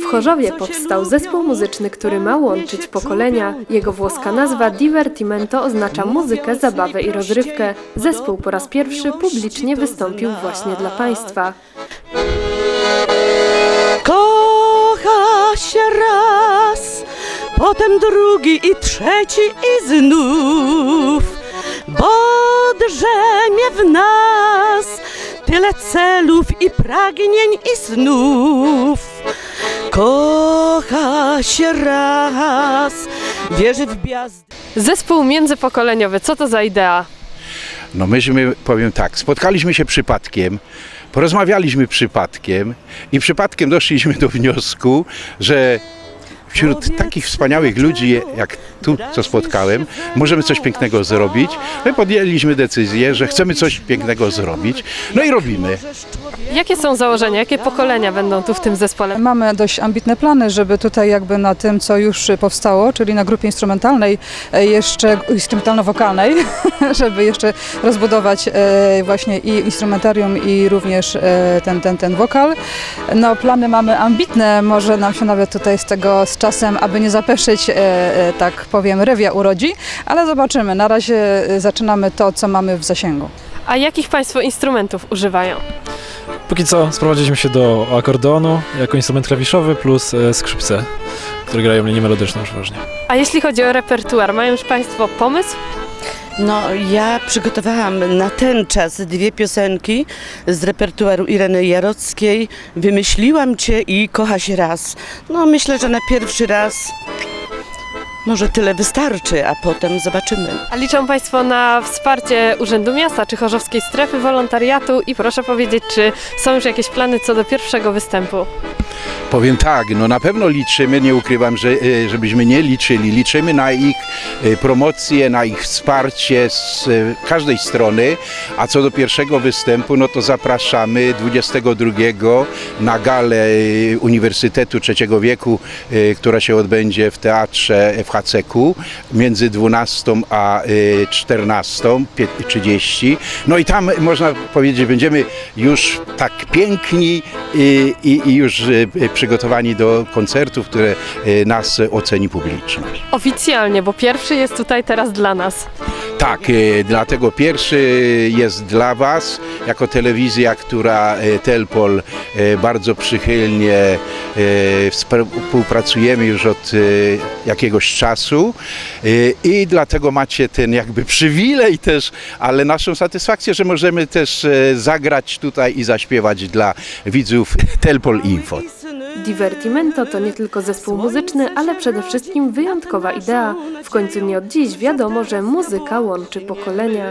W Chorzowie powstał zespół muzyczny, który ma łączyć pokolenia. Jego włoska nazwa Divertimento oznacza muzykę, zabawę i rozrywkę. Zespół po raz pierwszy publicznie wystąpił właśnie dla Państwa. Kocha się raz, potem drugi i trzeci i znów, bo drzemie w nas tyle celów i pragnień i snów. Kocha się raz, wierzy w gwiazdy. Zespół międzypokoleniowy, co to za idea? No myśmy, powiem tak, spotkaliśmy się przypadkiem, porozmawialiśmy przypadkiem i przypadkiem doszliśmy do wniosku, że wśród takich wspaniałych ludzi jak tu, co spotkałem, możemy coś pięknego zrobić. My podjęliśmy decyzję, że chcemy coś pięknego zrobić, no i robimy. Jakie są założenia, jakie pokolenia będą tu w tym zespole? Mamy dość ambitne plany, żeby tutaj jakby na tym, co już powstało, czyli na grupie instrumentalnej, e, jeszcze instrumentalno-wokalnej, żeby jeszcze rozbudować e, właśnie i instrumentarium i również e, ten, ten, ten wokal. No plany mamy ambitne, może nam się nawet tutaj z tego z czasem, aby nie zapeszyć, e, e, tak powiem, rewia urodzi, ale zobaczymy. Na razie e, zaczynamy to, co mamy w zasięgu. A jakich Państwo instrumentów używają? Póki co sprowadziliśmy się do akordeonu jako instrument klawiszowy plus e, skrzypce, które grają linię melodyczną przeważnie. A jeśli chodzi o repertuar, mają już Państwo pomysł? No, ja przygotowałam na ten czas dwie piosenki z repertuaru Ireny Jarockiej. Wymyśliłam Cię i Kocha się raz. No, myślę, że na pierwszy raz może tyle wystarczy, a potem zobaczymy. A liczą Państwo na wsparcie Urzędu Miasta czy Chorzowskiej Strefy Wolontariatu i proszę powiedzieć, czy są już jakieś plany co do pierwszego występu? Powiem tak, no na pewno liczymy, nie ukrywam, że e, żebyśmy nie liczyli. Liczymy na ich e, promocję, na ich wsparcie z e, każdej strony, a co do pierwszego występu, no to zapraszamy 22 na galę Uniwersytetu Trzeciego Wieku, która się odbędzie w Teatrze w HCK między 12 a e, 14.30. No i tam można powiedzieć, będziemy już tak piękni i, i, i już e, przygotowani do koncertów, które e, nas oceni publiczność. Oficjalnie, bo pierwszy jest tutaj teraz dla nas. Tak, e, dlatego pierwszy jest dla Was, jako telewizja, która e, Telpol bardzo przychylnie współ- współpracujemy już od jakiegoś czasu i dlatego macie ten jakby przywilej też, ale naszą satysfakcję, że możemy też zagrać tutaj i zaśpiewać dla widzów Telpol Info. Divertimento to nie tylko zespół muzyczny, ale przede wszystkim wyjątkowa idea. W końcu nie od dziś wiadomo, że muzyka łączy pokolenia.